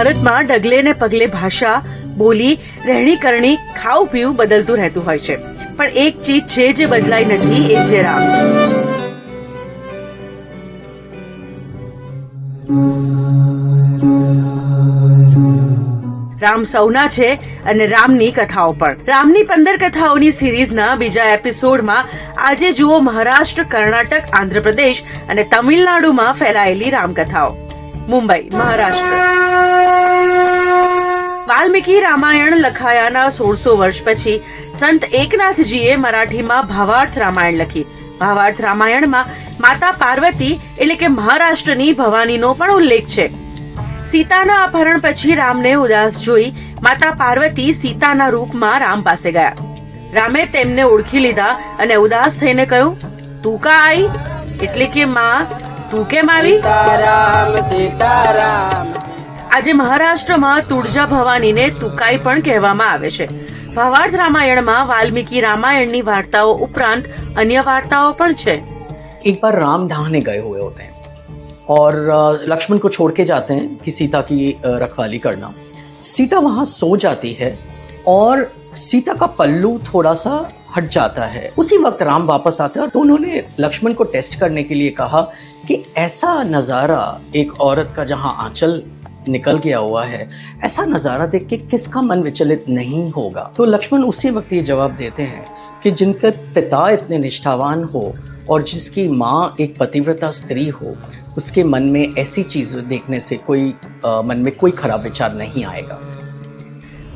ભારતમાં ડગલે ને પગલે ભાષા, બોલી, રહેણી કરણી, ખાવું પીવું બદલતું રહેતું હોય છે. પણ એક ચીજ છે જે બદલાઈ નથી, એ છે રામ રામ સૌના છે અને રામની કથાઓ પણ. રામની પંદર કથાઓની સિરીઝના બીજા એપિસોડમાં આજે જુઓ મહારાષ્ટ્ર, કર્ણાટક, આંધ્રપ્રદેશ અને તમિલનાડુમાં ફેલાયેલી રામકથાઓ. મુંબઈ, મહારાષ્ટ્ર. વાલ્મીકી રામાયણ લખાયાના સોળસો વર્ષ પછી સંત એકનાથજીએ મરાઠીમાં ભાવાર્થ રામાયણ લખી. ભાવાર્થ રામાયણમાં માતા પાર્વતી એટલે કે મહારાષ્ટ્રની ભવાનીનો પણ ઉલ્લેખ છે. સીતાના અપહરણ પછી રામને ઉદાસ જોઈ માતા પાર્વતી સીતાના રૂપમાં રામ પાસે ગયા. રામે તેમને ઓળખી લીધા અને ઉદાસ થઈને કહ્યું, તું કા આઈ? એટલે કે માં, તું કેમ આવી? સીતારામ સીતારામ આજે મહારાષ્ટ્રમાં તુળજા ભવાનીને તુકાઈ પણ કહેવામાં આવે છે ભાવાર્થ રામાયણમાં વાલ્મીકી રામાયણની વાર્તાઓ ઉપરાંત અન્ય વાર્તાઓ પણ છે एक बार राम नहाने गए हुए होते हैं और अ, लक्ष्मण को छोड़ के जाते हैं कि सीता की अ, रखवाली करना सीता वहां सो जाती है और सीता का पल्लू थोड़ा सा हट जाता है उसी वक्त राम वापस आते हैं और तो उन्होंने लक्ष्मण को टेस्ट करने के लिए कहा कि ऐसा नज़ारा एक औरत का जहाँ आंचल निकल गया हुआ है ऐसा नज़ारा देख के किसका मन विचलित नहीं होगा तो लक्ष्मण उसी वक्त ये जवाब देते हैं कि जिनके पिता इतने निष्ठावान हो और जिसकी माँ एक पतिव्रता स्त्री हो उसके मन में ऐसी चीज़ देखने से कोई अ, मन में कोई खराब विचार नहीं आएगा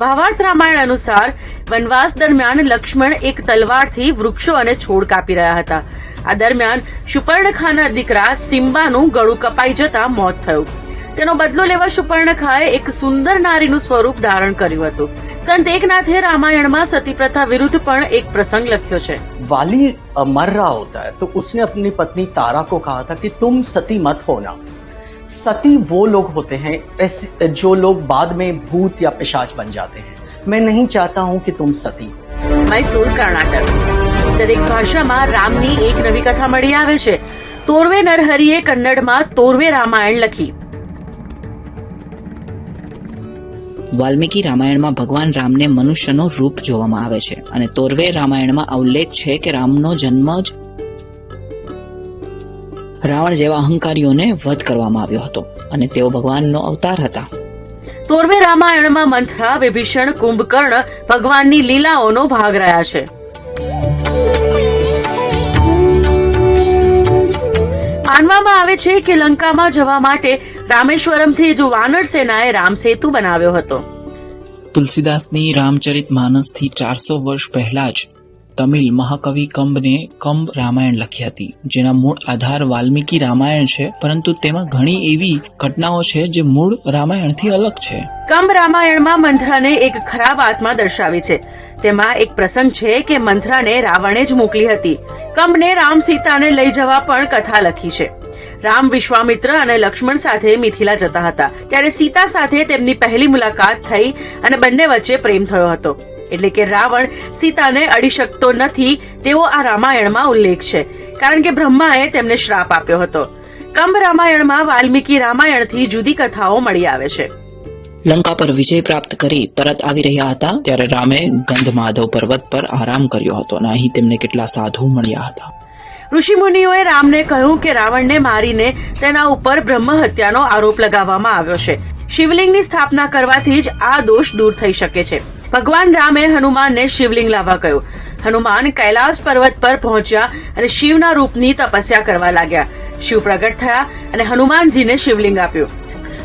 ભાવાર્થ રામાયણ અનુસાર વનવાસ દરમિયાન લક્ષ્મણ એક તલવારથી વૃક્ષો અને છોડ કાપી રહ્યા હતા આ દરમિયાન શુપર્ણખાના દીકરા સિમ્બાનું ગળું કપાઈ જતા મોત થયું તેનો બદલો લેવા શુપર્ણખાએ એક સુંદર નારીનું સ્વરૂપ ધારણ કર્યું હતું સંત એકનાથે રામાયણમાં સતી પ્રથા વિરુદ્ધ પણ એક પ્રસંગ લખ્યો છે वाली अ, मर रहा होता है तो उसने अपनी पत्नी तारा को कहा था कि तुम सती मत होना सती वो लोग होते हैं ऐसे जो लोग बाद में भूत या पिशाच बन जाते हैं मैं नहीं चाहता हूं कि तुम सती हो મૈસૂર કર્ણાટક દરેક ભાષામાં રામની એક નવી કથા મળી આવે છે તોરવે નરહરિએ કન્નડમાં તોરવે રામાયણ લખી વાલ્મીકી રામાયણમાં ભગવાન રામને મનુષ્યનો રૂપ જોવામાં આવે છે. અને તોરવે રામાયણમાં ઉલ્લેખ છે કે રામનો જન્મ જ રાવણ જેવા અહંકારીઓને વધ કરવામાં આવ્યો હતો અને તેઓ ભગવાનનો અવતાર હતા. તોરવે રામાયણમાં મંથરા, વિભીષણ, કુંભકર્ણ ભગવાનની લીલાઓનો ભાગ રહ્યા છે. માનવામાં આવે છે કે લંકામાં જવા માટે રામેશ્વરમથી જ વાનર સેનાએ રામ સેતુ બનાવ્યો હતો. તુલસીદાસની રામચરિત માનસથી ચારસો વર્ષ પહેલા જ તમિલ મહાકવિ કંબને કંબ રામાયણ લખી હતી, જેના મૂળ આધાર વાલ્મીકી રામાયણ છે, પરંતુ તેમાં ઘણી એવી ઘટનાઓ છે જે મૂળ રામાયણથી અલગ છે. કંબ રામાયણમાં મંથરાને એક ખરાબ આત્મા દર્શાવી છે. તેમાં એક પ્રસંગ છે કે મંથરાને રાવણે જ મોકલી હતી. કંબને રામ સીતાને લઈ જવા પણ કથા લખી છે. રામ વિશ્વામિત્ર અને લક્ષ્મણ સાથે મિથિલા જતા હતા. ત્યારે સીતા સાથે તેમની પહેલી મુલાકાત થઈ અને બંને વચ્ચે પ્રેમ થયો હતો. એટલે કે રાવણ સીતાને અડી શકતો નથી તેવો આ રામાયણમાં ઉલ્લેખ છે. કારણ કે બ્રહ્માએ તેમને શ્રાપ આપ્યો હતો. કંભ રામાયણમાં વાલ્મીકી રામાયણથી જુદી કથાઓ મળી આવે છે. લંકા પર વિજય પ્રાપ્ત કરી પરત આવી રહ્યા હતા ત્યારે રામે ગંધમાધવ પર્વત પર આરામ કર્યો હતો અને અહીં તેમને કેટલા સાધુ મળ્યા હતા. ઋષિમુનિઓએ રામને કહ્યું કે રાવણને મારીને તેના ઉપર બ્રહ્મ હત્યાનો આરોપ લગાવવામાં આવ્યો છે. શિવલિંગની સ્થાપના કરવાથી જ આ દોષ દૂર થઈ શકે છે. ભગવાન રામે હનુમાનને શિવલિંગ લાવવા કહ્યું. હનુમાન કૈલાસ પર્વત પર પહોંચ્યા અને શિવના રૂપની તપસ્યા કરવા લાગ્યા. શિવ પ્રગટ થયા અને હનુમાનજીને શિવલિંગ આપ્યું.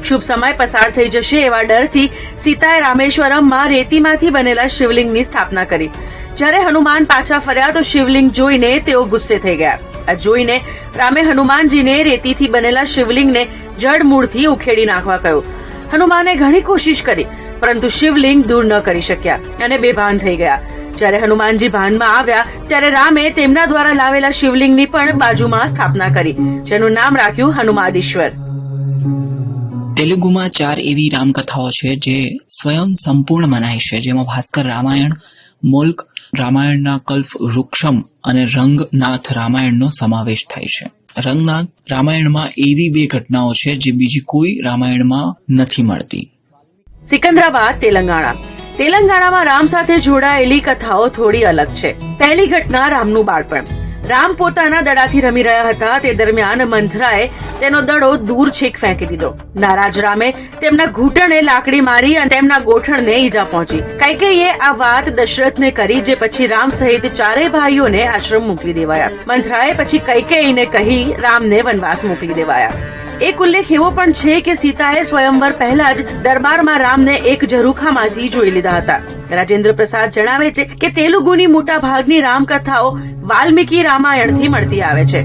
શુભ સમય પસાર થઈ જશે એવા ડરથી સીતાએ રામેશ્વરમમાં રેતીમાંથી બનેલા શિવલિંગની સ્થાપના કરી. જ્યારે હનુમાન પાછા ફર્યા તો શિવલિંગ જોઈને તેઓ ગુસ્સે થઈ ગયા. આ જોઈને રામે હનુમાનજીને રેતીથી બનેલા શિવલિંગને જડમૂળથી ઉખેડી નાખવા કહ્યું. હનુમાને ઘણી કોશિશ કરી, પરંતુ શિવલિંગ દૂર ન કરી શક્યા અને બેભાન થઈ ગયા. જ્યારે હનુમાનજી ભાનમાં આવ્યા, ત્યારે રામે તેમના દ્વારા લાવેલા શિવલિંગની પણ બાજુમાં સ્થાપના કરી, જેનું નામ રાખ્યું હનુમાદીશ્વર. તેલુગુમાં ચાર એવી રામકથાઓ છે જે સ્વયં સંપૂર્ણ મનાય છે, જેમાં ભાસ્કર રામાયણ, મોલ્ક રામાયણના કલ્પ વૃક્ષમ અને રંગનાથ રામાયણનો સમાવેશ થાય છે. રંગનાથ રામાયણમાં એવી બે ઘટનાઓ છે જે બીજી કોઈ રામાયણમાં નથી મળતી. સિકંદરાબાદ, તેલંગાણા. તેલંગાણામાં રામ સાથે જોડાયેલી કથાઓ થોડી અલગ છે. પહેલી ઘટના રામનું બાળપણ. રામ પોતાના દડાથી રમી રહ્યા હતા. તે દરમિયાન મંથરાએ તેનો દડો દૂર છેક ફેંકી દીધો. નારાજ રામે તેમના ઘૂંટણે લાકડી મારી અને તેમના ગોઠણને ઈજા પહોંચી. કૈકેયીએ આ વાત દશરથને કરી જે પછી રામ સહિત ચારેય ભાઈઓને આશ્રમ મોકલી દેવાયા. મંથરાએ પછી કૈકેયીને કહી રામને વનવાસ મોકલી દેવાયા. એક ઉલ્લેખ એવો પણ છે કે સીતાએ સ્વયંવર પહેલા જ દરબારમાં રામને એક ઝરૂખામાંથી જોઈ લીધા હતા. રાજેન્દ્ર પ્રસાદ જણાવે છે કે તેલુગુની મોટા ભાગની રામકથાઓ વાલ્મીકી રામાયણથી મળતી આવે છે.